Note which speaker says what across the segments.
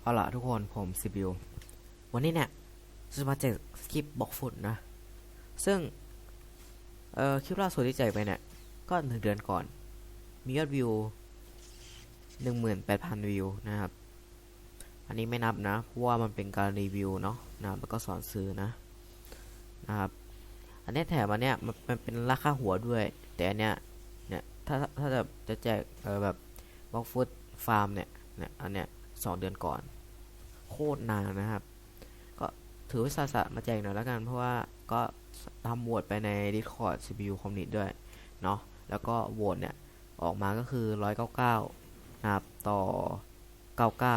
Speaker 1: เอาล่ะทุกคนผมซิบิววันนี้เนี่ยจะมาแจกสคริปบอกฝุ่นนะ ซึ่ง เอ่อคลิปล่าสุดที่แจกไปเนี่ย ก็หนึ่งเดือนก่อน มียอดวิวหนึ่งหมื่นแปดพันวิวนะครับ อันนี้ไม่นับนะเพราะว่ามันเป็นการรีวิวเนาะนะแล้วก็สอนซื้อนะนะครับอันนี้แถมอันเนี้ยมันมันเป็นราคาหัวด้วย แต่อันเนี้ยเนี่ยถ้าถ้าจะจะแจกเออแบบบล็อกฟุตฟาร์มเนี่ยเนี่ยอันเนี้ยสองเดือนก่อน โคตรนานนะครับ ก็ถือวิสาสะมาแจกหน่อยแล้วกัน เพราะว่าก็ทำโหวตไปใน Discord CPU Community ด้วยเนาะแล้วก็โหวตเนี่ยออกมาก็คือ 199 นะครับ ต่อ 99ก็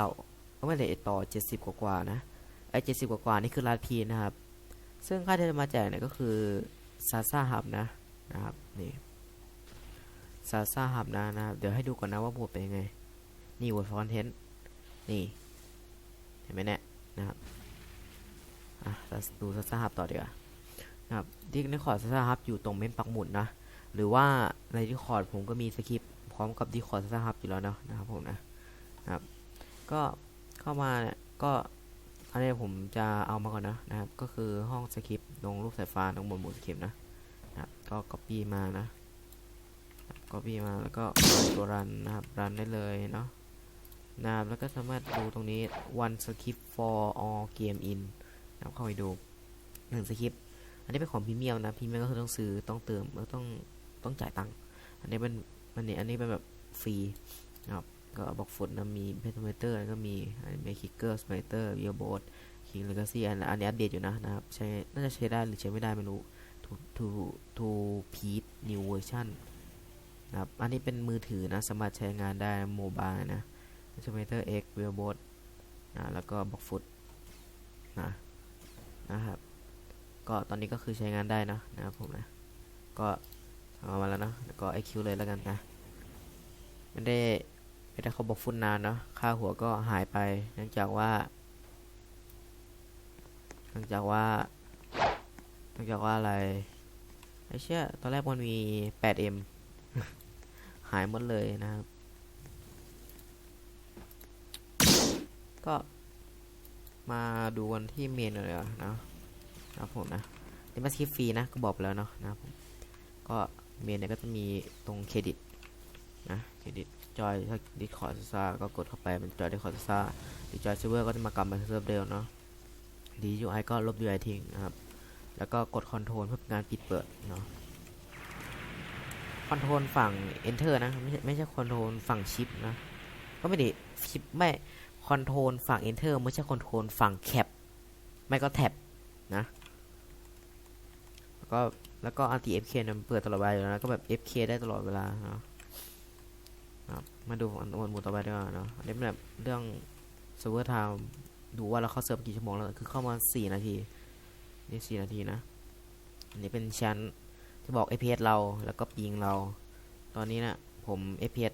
Speaker 1: ไม่ได้ต่อ 70 กว่าๆนะไอ้70กว่าๆนี่คือลาดพีนะครับ ซึ่งค่าที่จะมาแจกเนี่ยก็คือซาซาฮับนะนะครับนี่ซาซาฮับนะนะครับเดี๋ยวให้ดูก่อนนะว่าโหวตเป็นยังไง นี่โหวตฟอนเทนต์นี่เห็นไหมเนี่ยนะครับอะเราดูซัสฮับต่อดีกว่านะครับที่ในคอร์ดซัสฮับอยู่ตรงเมนปักหมุดนะหรือว่าในที่คอร์ดผมก็มีสคริปต์พร้อมกับที่คอร์ดซัสฮับอยู่แล้วเนาะนะครับผมนะนะครับก็ เข้ามาเนี่ยก็อันนี้ผมจะเอามาก่อนนะนะครับ ก็คือห้องสคริปต์ลงรูปสายฟ้าตรงบนหมดสคริปต์นะนะครับก็ copy มานะ copy มาแล้วก็ตัวรันนะครับรันได้เลยเนาะนะครับแล้วก็สามารถดูตรงนี้ one script for all game in นะครับเข้าไปดูหนึ่งสคริปต์อันนี้เป็นของพรีเมียมนะพรีเมียมก็คือต้องซื้อต้องเติมแล้วต้องต้องจ่ายตังค์อันนี้เป็นอันนี้อันนี้เป็นแบบฟรีนะครับ ก็บอกฟุตนะมีเพทเมเตอร์ก็มีอันนี้คิกเกอร์สไมเตอร์วิโอโบดคิงเลกาซี่อันอันนี้อัปเดตอยู่นะนะครับใช้น่าจะใช้ได้หรือใช้ไม่ได้ไม่รู้ to to to peat new version นะครับอันนี้เป็นมือถือนะสามารถใช้งานได้โมบายนะ s m a t e r X w h e e l b o a r d นะแล้วก็บอกฟุตนะนะครับก็ตอนนี้ก็คือใช้งานได้นะนะครับผมนะก็เอามาแล้วนะแล้วก็ IQ เลยแล้วกันนะไม่ได้ ไม่ได้เขาบอกฟุตนนานเนาะค่าหัวก็หายไป เนื่องจากว่า เนื่องจากว่า เนื่องจากว่าอะไรไอ้เชี่ยตอนแรกมันมี 8M หายหมดเลยนะครับ ก็มาดูกันที่เมนเลยนะนะผมนะนี่มาสคริปฟรีนะก็บอกแล้วเนาะนะผมก็เมนเนี่ยก็จะมีตรงเครดิตนะเครดิต จอยถ้าดิคอร์ดซ่าก็กดเข้าไปเป็นจอยดิคอร์ดซ่าดิจอยเซิร์ฟเวอร์ก็จะมากลับมาเซิร์ฟเดิมเนาะดียูไอก็ลบยูไอทิ้งนะครับ แล้วก็กดคอนโทรลเพื่อเป็นการปิดเปิดเนาะคอนโทรลฝั่ง enter นะ ไม่ใช่ไม่ใช่คอนโทรลฝั่งชิปนะ ก็ไม่ด้ชิปไม่คอนโทรลฝั่ง enter ไม่ใช่คอนโทรลฝั่งแคปไม่ก็แท็บนะ แล้วก็แล้วก็ anti fk เนี่ยเปิดตลอดเวลาอยู่แล้วนะก็แบบ fk ได้ตลอดเวลาเนาะ ครับมาดูอันหมวดต่อไปดีกว่าเนาะอันนี้เป็นแบบเรื่อง server time ดูว่าเราเข้าเซิร์ฟกี่ชั่วโมงแล้ว คือเข้ามา 4 นาที นี่ 4 นาทีนะ อันนี้เป็นชั้นที่บอก fps เราแล้วก็ปิงเรา ตอนนี้นะผม fps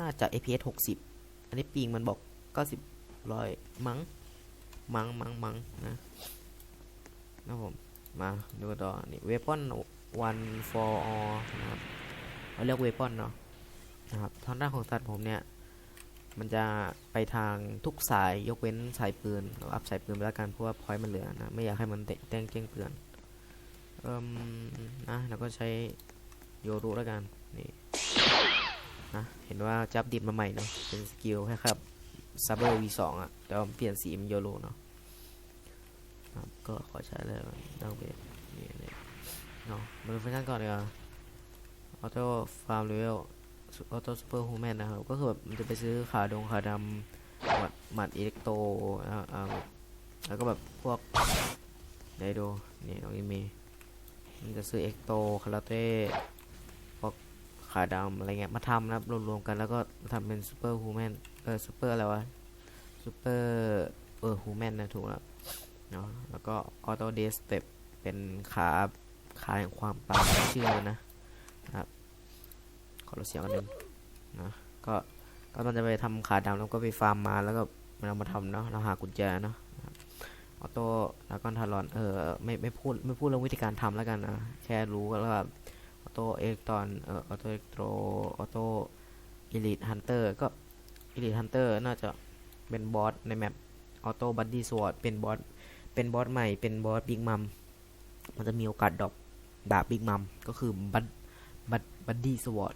Speaker 1: น่าจะ APS 60 อันนี้ปิงมันบอก 90ร้อยมั้ง มั้ง มั้ง มั้งนะนะผม มาดูต่อ นี่ weapon one for all นะครับเราเรียก weapon เนาะนะครับทางด้านของสัตว์ผมเนี่ย มันจะไปทางทุกสายยกเว้นสายปืนเราอัพสายปืนไปแล้วกันเพราะว่าพอยต์มันเหลือนะ ไม่อยากให้มันเตะแต้งเจ้งเตือนเอิ่มนะแล้วก็ใช้โยรุแล้วกันนี่นะเห็นว่าจับดิบมาใหม่เนาะเป็นสกิลแค่ครับซับเบอร์ V2 อะแต่ว่าเปลี่ยนสีมันโยโรเนาะครับก็ขอใช้เลยดังเบสนี่นี่ เนาะมาดูฟังก์ชันก่อนเลยอะออโต้ฟาร์มเลเวลออโต้ซูเปอร์ฮูแมนนะครับ ก็คือแบบมันจะไปซื้อขาดงขาดำหมัดหมัดอิเล็กโตนะครับแล้วก็แบบพวกได้ดูนี่ตรงนี้มี มันจะซื้อเอ็กโตคาราเต้พวกขาดำอะไรเงี้ยมาทำนะครับรวมๆกันแล้วก็ทำเป็นซูเปอร์ฮูแมนเออซูเปอร์อะไรวะซูเปอร์เออฮูแมนนะถูกแล้วเนาะแล้วก็ออโต้เดสเต็ปเป็นขา ขาแห่งความตายชื่อนนะนะครับขอลดเสียงกันหนึ่งนะก็ก็มันจะไปทำขาดำแล้วก็ไปฟาร์มมาแล้วก็เอามาทำเนาะเราหากุญแจเนาะออโต้แล้วก็ทารอนเออไม่ไม่พูดไม่พูดเรื่องวิธีการทำแล้วกันนะแค่รู้ก็ว่าออโต้เอ็กตอนเอ่อออโต้เอเล็กโทรออโต้อิลิทฮันเตอร์ก็อิลิทฮันเตอร์น่าจะเป็นบอสในแมปออโต้บัดดี้สวอดเป็นบอสเป็นบอสใหม่เป็นบอสบิ๊กมัมมันจะมีโอกาสดรอป ดาบบิ๊กมัมก็คือบัดบัดบัดดี้สวอด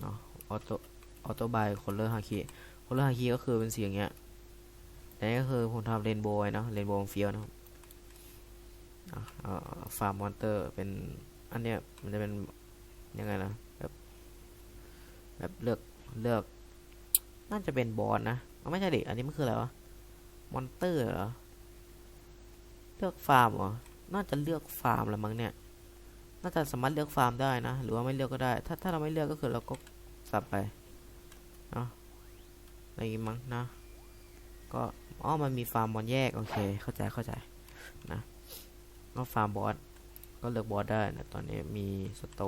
Speaker 1: เนาะออโต้ออโต้บายคอลเลอร์ฮาคิคอลเลอร์ฮาคิก็คือเป็นสีอย่างเงี้ยแต่นี่ก็คือผมทำเรนโบว์เนาะเรนโบว์เฟียวนะครับฟาร์มมอนเตอร์เป็นอันเนี้ยมันจะเป็นยังไงนะแบบแบบเลือกเลือก น่าจะเป็นบอสนะไม่ใช่ดิอันนี้มันคืออะไรวะมอนเตอร์เหรอเลือกฟาร์มเหรอน่าจะเลือกฟาร์มละมั้งเนี่ย น่าจะสามารถเลือกฟาร์มได้นะ หรือว่าไม่เลือกก็ได้ ถ้าถ้าเราไม่เลือกก็คือเราก็สับไปเนาะอะไรอย่างงี้มั้งนะ ก็อ๋อมันมีฟาร์มบอลแยกโอเค เข้าใจเข้าใจนะก็ฟาร์มบอสก็เลือกบอสได้นะตอนนี้มีสโต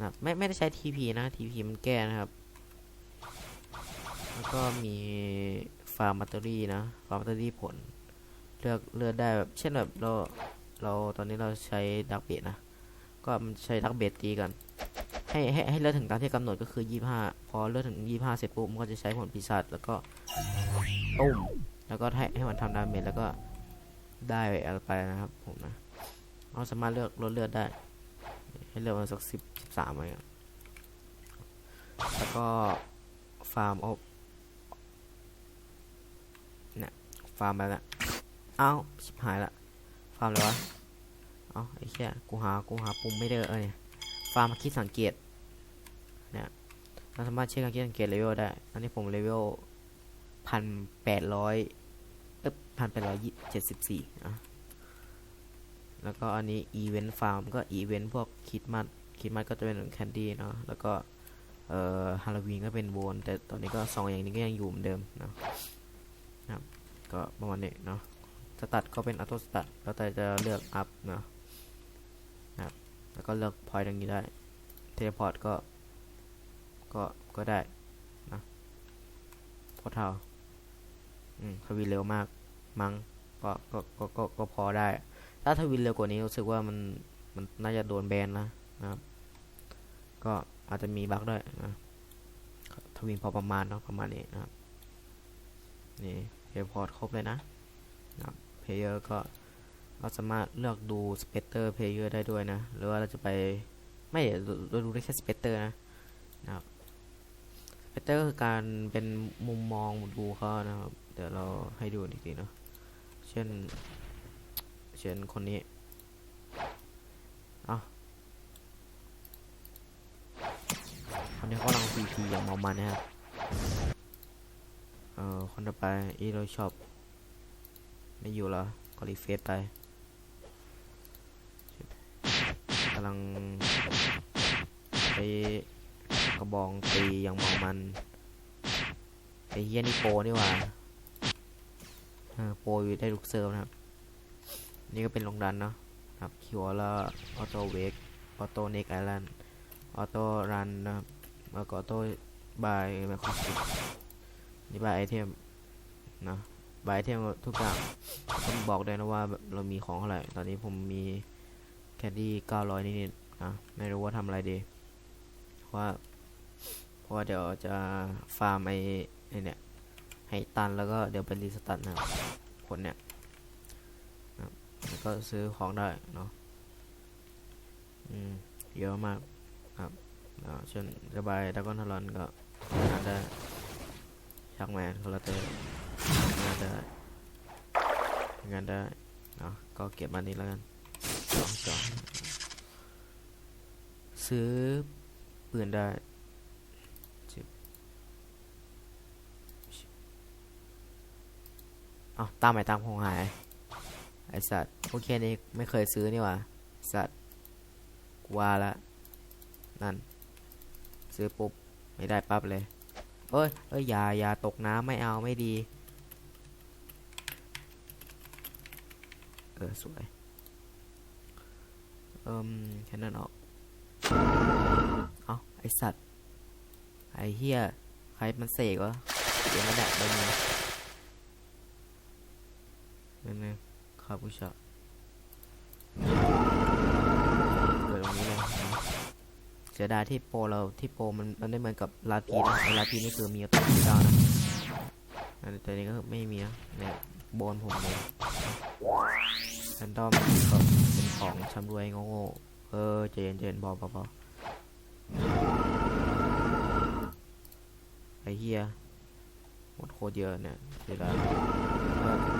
Speaker 1: นะไม่ไม่ได้ใช้ TP นะ TP มันแก้นะครับ แล้วก็มีฟาร์มแบตเตอรี่นะ ฟาร์มแบตเตอรี่ผล เลือกเลือกได้แบบเช่นแบบเรา เราตอนนี้เราใช้ดักเบดนะ ก็มันใช้ดักเบดตีกัน ให้ให้ให้เลือกถึงตามที่กำหนดก็คือ 25 พอเลือกถึง 25 เสร็จปุ๊บมันก็จะใช้ผลปีศาจแล้วก็ตุ้มแล้วก็ให้ให้มันทำดาเมจแล้วก็ได้อะไรไปนะครับผมนะเราสามารถเลือกลดเลือดได้ ให้เลือกมาสักสิบสิบสามอะไรเงี้แล้วก็ฟาร์มอ้เนี่ยฟาร์มไปละเอ้าชิบหายละ ฟาร์มเลยวะเอ้าไอ้แค่กูหากูหาปุ่มไม่ได้เออเนี่ยฟาร์มคิดสังเกตเนี่ยเราสามารถเช็คการคิดสังเกตเลเวลได้อันนี้ผมเลเวลพันแปดร้อยเอ๊ะพันแปดร้อยเจ็ดสิบสี่อะแล้วก็อันนี้อีเวนต์ฟาร์มก็อีเวนต์พวกคิดมัดคิดมัดก็จะเป็นแคนดี้เนาะแล้วก็เอ่อฮาโลวีนก็เป็นโวนแต่ตอนนี้ก็ซองอย่างนี้ก็ยังอยู่เหมือนเดิมเนาะนะครับก็ประมาณนี้เนาะ สตัดก็เป็นออโตสตัดแล้วแต่จะเลือกอัพเนาะนะครับแล้วก็เลือกพอยต์อย่างนี้ได้เทเลพอร์ตก็ก็ก็ได้นะพอเท่าอืมทวินเร็วมากมั้งก็ก็ก็ก็ก็พอได้ ถ้าทวินเร็วกว่านี้รู้สึกว่ามันมันน่าจะโดนแบนนะนะครับก็อาจจะมีบั๊กด้วยนะทวินพอประมาณเนาะประมาณนี้นะครับนี่เพย์พอร์ตครบเลยนะนะครับ เพย์เยอร์ก็เราสามารถเลือกดูสเปกเตอร์เพย์เยอร์ได้ด้วยนะ หรือว่าเราจะไปไม่เราดูได้แค่สเปกเตอร์นะนะครับเฟเตอร์คือการเป็นมุมมองดูเขานะครับ เดี๋ยวเราให้ดูอีกทีเนาะเช่น เช่นคนนี้อะคนนี้เขากำลังพีพีอย่างมามันนะครับเอ่อคนต่อไปอีเราชอบ ไม่อยู่แล้วก็รีเฟซไปกำลังไปกระบองตีอย่างเมามันไอ้เฮียนี่โปรนี่หว่าโปรอยู่ได้ลูกเซิร์ฟนะครับ นี่ก็เป็นลงดันเนาะครับคิวแล้วออโต้เวกออโต้เน็กไอแลนด์ออโต้รันนะครับแล้วก็ออโต้บายไมโครชินี่บายไอเทมนะ บายเทมทุกอย่างต้องบอกได้นะว่าเรามีของเท่าไหร่ตอนนี้ผมมีแคดดี้900นิดๆนะไม่รู้ว่าทำอะไรดีเพราะว่าเพราะว่าเดี๋ยวจะฟาร์มไอไอเนี่ยให้ตันแล้วก็เดี๋ยวเป็นรีสตาร์ทนะครับผลเนี่ยนะแล้วก็ซื้อของได้เนาะอืมเยอะมากครับอ่าเช่นระบายดักอนทารอนก็งานได้ชักแมนคาราเต้ งานได้งานได้เนาะก็เก็บมานี้แล้วกันจองจองซื้อปืนได้อ้าตามไหมตามคงหาย ไอสัตว์โอเคนี่ไม่เคยซื้อนี่หว่าสัตว์กว่าละ นั่น ซื้อปุ๊บ ไม่ได้ปั๊บเลย เอ้ย เอ้ย อย่า อย่าตกน้ำไม่เอาไม่ดี เออ สวย เอิมแค่นั้นออก เอาไอสัตว์ ไอเฮียใครมันเสกวะเดี๋ยวมันแดกไปมึงนั่นไงคาบูชาเกิดตรงนี้เลยนเสียดายที่โปรเราที่โปรมันมันได้เหมือนกับลาพีนะลาพีนี่คือมีตัวเก้านะอันตัวนี้ก็ไม่มีนะเนี่ยโบนผมเลย แรนดอมเป็นของชำรวยโง่ๆเออเจนเจนๆบอบอบอไอเฮียหมดโคตรเยอะเนี่ยเสียดา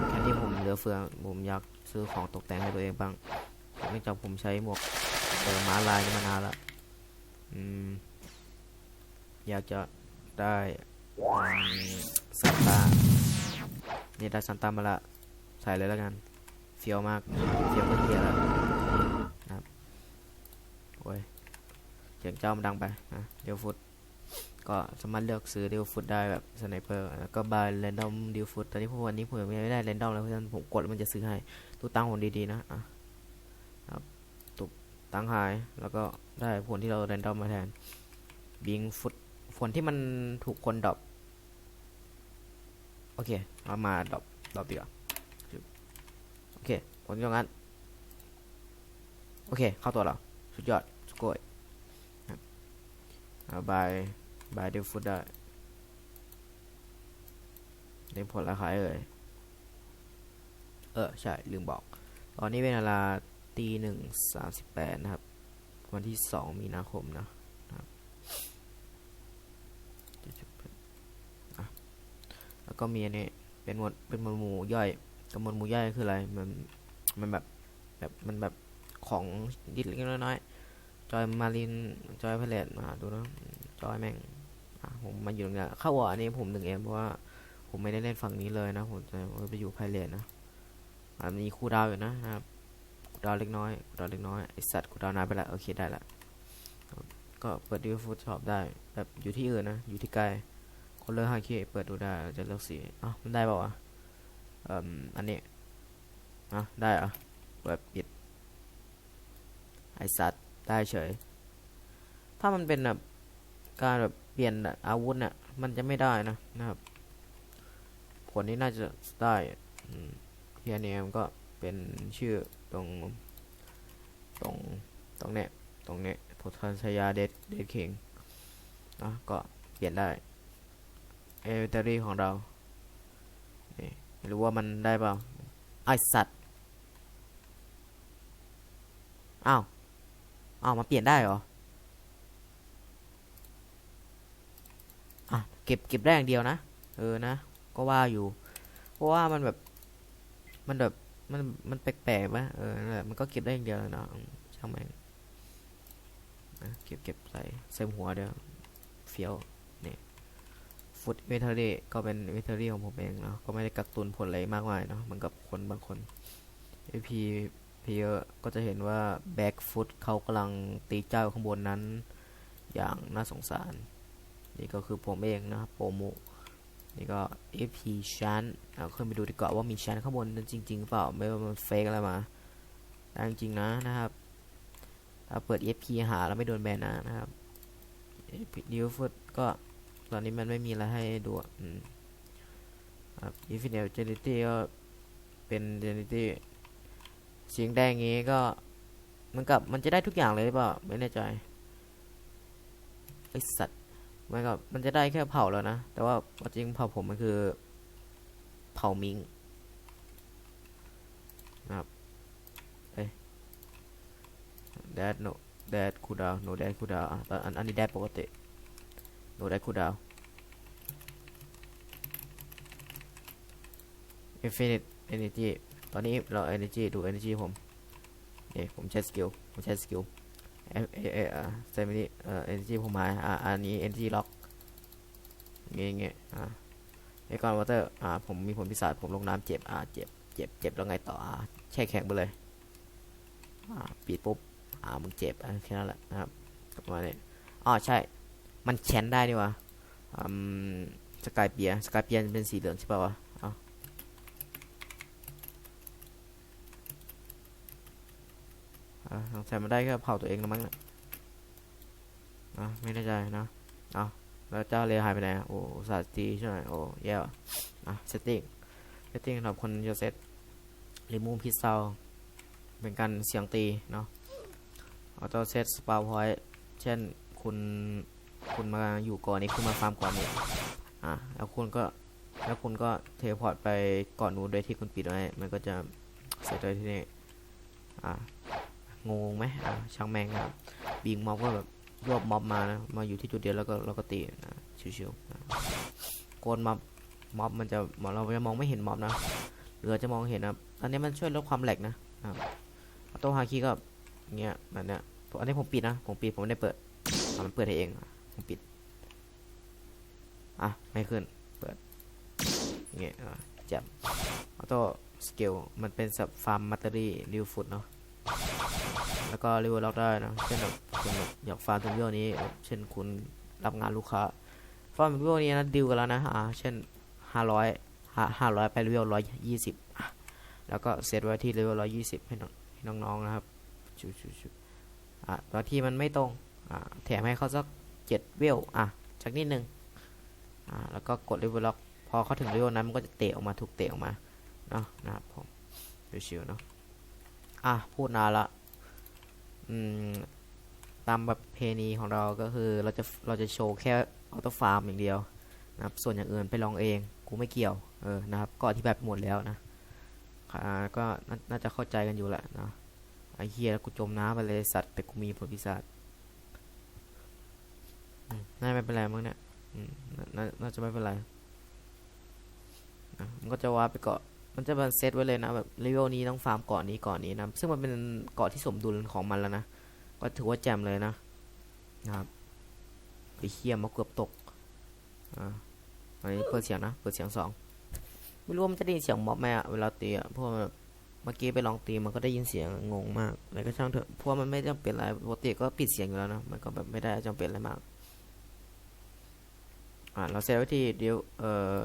Speaker 1: แค่ที่ผมเหลือเฟือผมอยากซื้อของตกแต่งให้ตัวเองบ้างเนื่องจากผมใช้หมวกเดิมม้าลายมานานละอืม อยากจะได้ซันตาเนี่ยได้ซันตามาละ ใส่เลยแล้วกัน เฟียวมากเฟียวก็เฮียแล้วนะครับโอ้ยเสียงเจ้ามันดังไปนะเดียวฟุตก็สามารถเลือกซื้อเดียวฟุตได้แบบสไนเปอร์แล้วก็บายแรนดอมเดียวฟุตตอนนี้พวกวันนี้ผมยังไม่ได้แรนดอมแล้วเพราะฉะนั้นผมกดมันจะซื้อให้ตู้ตั้งผมดีๆนะอะครับตุกตั้งหายแล้วก็ได้ผลที่เราแรนดอมมาแทนบิงฟุตผลที่มันถูกคนดรอปโอเคเอามาดรอปดรอปดีกว่า เคผลตรงนั้น โอเค เข้าตัวเรา สุดยอดสุดโกยบเอาบายบายเดฟฟุตได้ได้ผลราคาเอ่ยเออ ใช่ ลืมบอก ตอนนี้เป็นเวลาตีหนึ่งสามสิบแปดนะครับ วันที่สองมีนาคมนะครับอะแล้วก็มีอันนี้เป็นหมวดเป็นหมวดหมู่ย่อย กำมวลหมูย่อยคืออะไร มัน มันแบบ แบบ มันแบบของดิดเล็กน้อยจอยมาริน จอยเพลตมาดูนะ จอยแม่งผมมาอยู่ตรงนี้เข้าอร์อันนี้ผมหนึ่งเอ็มเพราะว่า ผมไม่ได้เล่นฝั่งนี้เลยนะ ผมจะไปอยู่ไพเรตนะอะมีคูลดาวอยู่นะครับดาวเล็กน้อยดาวเล็กน้อยไอสัตว์คูดาวน์นานไปละโอเคได้ละก็เปิดดิวฟูดช็อปได้แบบอยู่ที่อื่นนะ อยู่ที่ไกลคนเลือกฮาคีเปิดดูได้จะเลือกสีอ้าวมันได้เปล่าวะ เอ่มอันนี้อะได้เหรอเปิดปิดไอสัตว์ได้เฉย ถ้ามันเป็นแบบการแบบเปลี่ยนอาวุธเนี่ยมันจะไม่ได้นะนะครับ ผลนี้น่าจะได้เฮียเนมก็เป็นชื่อตรง ตรง ตรงเนี้ยตรงเนี้ยโพทันชยาเดดเดดคิงนะก็เปลี่ยนได้เอเวอรี่ของเรา ไม่รู้ว่ามันได้เปล่าไอสัตว์ อ้าว อ้าวมาเปลี่ยนได้เหรอ อะ เก็บเก็บได้อย่างเดียวนะ เออนะ ก็ว่าอยู่ เพราะว่ามันแบบ มันแบบ มัน มันแปลกๆวะเออนั่นแหละมันก็เก็บได้อย่างเดียวเลยเนาะ ช่างแม่งนเก็บเก็บใส่ใส่หัวเดียวเฟี้ยวเนี่ ฟุตเวทเทอรี่ก็เป็นเวทเทอรี่ของผมเองเนาะก็ไม่ได้กักตุนผลอะไรมากมายเนาะเหมือนกับคนบางคน AP เพเยอร์ก็จะเห็นว่าแบ็กฟุตเขากำลังตีเจ้าข้างบนนั้น อย่างน่าสงสาร นี่ก็คือผมเองนะครับโปรโมนี่ก็ AP ชั้นเอาขึ้นไปดูดีกว่าว่ามีชั้นข้างบนนั้นจริง ๆ เปล่าไม่ว่ามันเฟกอะไรมาได้จริงๆนะนะครับถ้าเปิด FP หาแล้วไม่โดนแบนนะนะครับดิวฟุตก็ ตอนนี้มันไม่มีอะไรให้ดูอะอืมครับ Infinite Genity ก็เป็น Genity เสียงแดงงี้ก็มันกับมันจะได้ทุกอย่างเลยหรือเปล่าไม่แน่ใจไอสัตว์มันกับมันจะได้แค่เผาแล้วนะ แต่ว่าจริงเผาผมมันคือ เผามิงครับเอ้ย that no that คูดาว no that คูดาวอันอันนี้ได้ปกติ no that คูดาว infinite energy ตอนนี้เรา energy ดู energy ผมเนี่ผมใช้สกิลผมใช้สกิลเอเอเออ่าใส่ไปนี่เอ่อ energy ผมหายอ่าอันนี้ energy lock เงี้ยเงี้ยอ่าเอคอนวอเตอร์อ่าผมมีผลพิศาจผมลงน้ำเจ็บอ่าเจ็บเจ็บเจ็บแล้วไงต่ออ่าแช่แข็งไปเลยอ่าปิดปุ๊บอ่ามึงเจ็บแค่นั้นแหละนะครับประมาณนี้อ๋อใช่ มันแชนได้นี่วะสกายเปียสกายเปียเป็นสีเหลืองใช่ป่าวะเอาอ่าสงสัยมันได้แค่เผาตัวเองแล้วมั้งนะอะไม่แน่ใจนะเอาแล้วเจ้าเลหายไปไหนโอ้สาห์ตีใช่ไหมโอ้แย่ว่ะอะ setting setting สำหรับคนจะเซต remove pixel เป็นการเสียงตีเนาะ auto set spawn point เช่นคุณ คุณมาอยู่ก่อนนี้คุณมาฟาร์มก่อนนี้อะแล้วคุณก็แล้วคุณก็เทเลพอร์ตไปก่อนนู้นโดยที่คุณปิดไว้มันก็จะเสร็จโดยที่นี่อะงงไหมอะช่างแมงครับบิงม็อบก็แบบรวบม็อบมานะมาอยู่ที่จุดเดียวแล้วก็แล้วก็ตีนะชิวๆนะโกนม็อบม็อบมันจะเราจะมองไม่เห็นม็อบนะหรือจะมองเห็นนะอันนี้มันช่วยลดความแหลกนะอะออโตฮาคีก็เงี้ยแบบเนี้ยอันนี้ผมปิดนะผมปิดผมไม่ได้เปิดอ่มันเปิดให้เอง ผมปิด อะ ไม่ขึ้น เปิดอย่างเงี้ยอะจับออโต้สเกลมันเป็นสับฟาร์มมัตเตอรี่ริวฟุตเนาะแล้วก็ริวล็อกได้นะเช่นแบบคุณแบบอยากฟาร์มตรงเรื่องนี้ เช่นคุณรับงานลูกค้า ฟาร์มเรื่องนี้นะดิวกันแล้วนะอ่าเช่นห้าร้อยห้าร้อยไปเลเวลร้อยยี่สิบแล้วก็เซตไว้ที่เลเวลร้อยยี่สิบให้น้องให้น้องๆนะครับชูชูชูอะบางทีมันไม่ตรงอ่าแถมให้เขาสัก เจ็ดเวล อะสักนิดนึง อ่า แล้วก็กดเลเวลล็อก พอเขาถึงเลเวลนั้นมันก็จะเตะออกมา ถูกเตะออกมา เนาะนะครับผมชิวๆเนาะ อะ พูดนานละ อืม ตามแบบเพณีของเราก็คือเราจะ เราจะโชว์แค่ออโต้ฟาร์มอย่างเดียวนะครับ ส่วนอย่างอื่นไปลองเอง กูไม่เกี่ยว เออ นะครับ ก็อธิบายหมดแล้วนะ อ่า ก็น่าจะเข้าใจกันอยู่แหละนะไอ้เฮียแล้วกูจมน้ำไปเลยสัตว์แต่กูมีผลพิศารอืม น่าไม่เป็นไรมั้งเนี่ยนน่าจะไม่เป็นไรมันก็จะว่าไปเกาะ มันจะมันเซตไว้เลยนะแบบเลเวลนี้ต้องฟาร์มเกาะนี้เกาะนี้นะ ซึ่งมันเป็นเกาะที่สมดุลของมันแล้วนะ ก็ถือว่าแจ่มเลยนะ นะครับไปเคียมาเกือบตก อ่า อันนี้เปิดเสียงนะ เปิดเสียงสอง ไม่รู้มันจะได้ยินเสียงม็อบไหมอะเวลาตีอะเพราะว่าแบบเมื่อกี้ไปลองตีมันก็ได้ยินเสียงงงมากอะไรก็ช่างเถอะ เพราะมันไม่จำเป็นอะไรปกติก็ปิดเสียงอยู่แล้วนะ มันก็แบบไม่ได้จำเป็นอะไรมาก อ่าเราเซตไว้ที่เดียวเอ่อ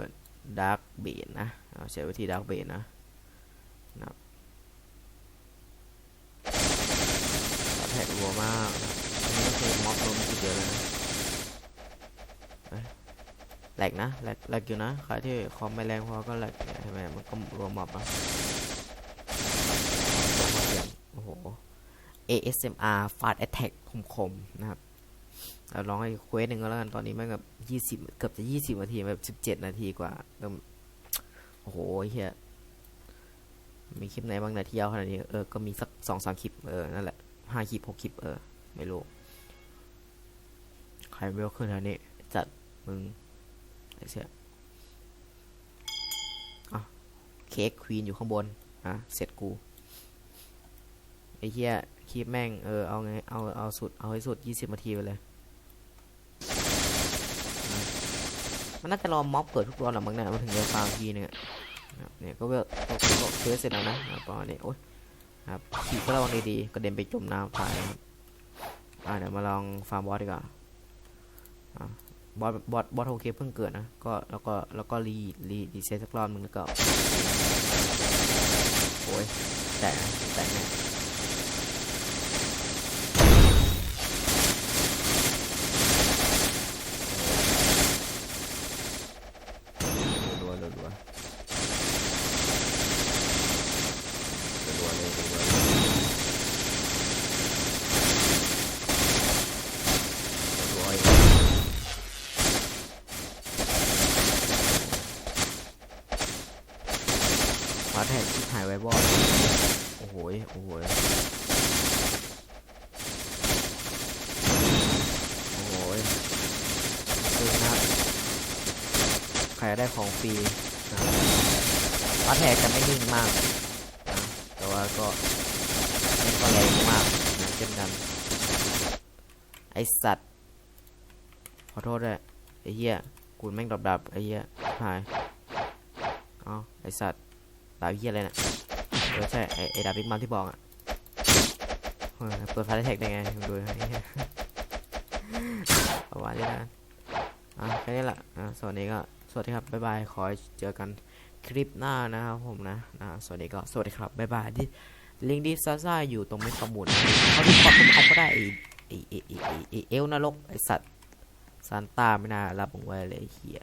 Speaker 1: ดาร์กเบนนะเราเซตไว้ที่ดาร์กเบนนะนะครับแท็กรัวมากนะอันนี้ก็คือม็อบรวมทีเดียวเลยนะเอ้ยแหลกนะแหลกแหลกอยู่นะใครที่คอมไม่แรงพอก็แหลกเนี่ไหมมันก็รวมม็อบนะโอ้โห ASMR Fast Attack คมๆนะครับ เราลองให้เควสหนึ่งก็แล้วกันตอนนี้มันแบบยี่สิบเกือบจะยี่สิบนาทีแบบสิบเจ็ดนาทีกว่าโอ้โหเฮียมีคลิปไหนบ้างนะที่ยาวขนาดนี้เออก็มีสักสองสามคลิปเออนั่นแหละห้าคลิปหกคลิปเออไม่รู้ใครเวลขึ้นแถวนี้จัดมึงไอ้เสียอะเค้กควีนอยู่ข้างบนอะเสร็จกูไอ้เหี้ยคลิปแม่ง เออ เอาไง เอา เอาสุด เอาให้สุดยี่สิบนาทีไปเลย มันน่าจะรอม็อบเปิดทุกรอบแหละมั้งเนี่ยมันถึงจะฟาร์มทีนึงอะนะครับเนี่ยก็เวลก็ก็เควสเสร็จแล้วนะนะครับประมาณนี้โอ๊ยครับขี่ก็ระวังดีๆกระเด็นไปจมน้ำตายนะครับอ่าเดี๋ยวมาลองฟาร์มบอสดีกว่าบอสบอสบอสโอเคเพิ่งเกิดนะก็แล้วก็แล้วก็รีรีรีเซ็ตสักรอบหนึงแล้วก็โอ้ยแต่แต่เนี่ยรัวๆรัวๆรัวๆรัวๆเลยรัวๆเลยรัวๆอีกฟ้าแท็กที่หายไว้บอดโอ้โหยโอ้โหยโอ้โหยคือนะครับ ได้ของฟรีนะครับฟ้าแท็กจะไม่นิ่งมากนะแต่ว่าก็ไมันก็แรงมากนะเช่นกัน ไอสัตว์ ขอโทษด้วยไอเหี้ยกูแม่งดับดับไอเหี้ยหายอ๋อไอสัตว์ดาบเหี้ยอะไรน่ะเออใช่ไอไอดาบบิ๊กมัมที่บอกอะเปิดไฟแท็กได้ไงดูไอ้เหี้ยประมาณนี้นะอะแค่นี้แหละอะส่วัสดีก็ สวัสดีครับบ๊ายบายขอให้เจอกันคลิปหน้านะครับผมนะนะสวัสดีก็สวัสดีครับบ๊ายบายที่ลิงก์ดีซ่าอยู่ตรงไม่ประมูลเขาที่พอดผมเอาก็ได้ไอไอไอไอไอไอเอลนรกไอสัตว์ซานต้าไม่น่ารับมึงไว้เลยเฮีย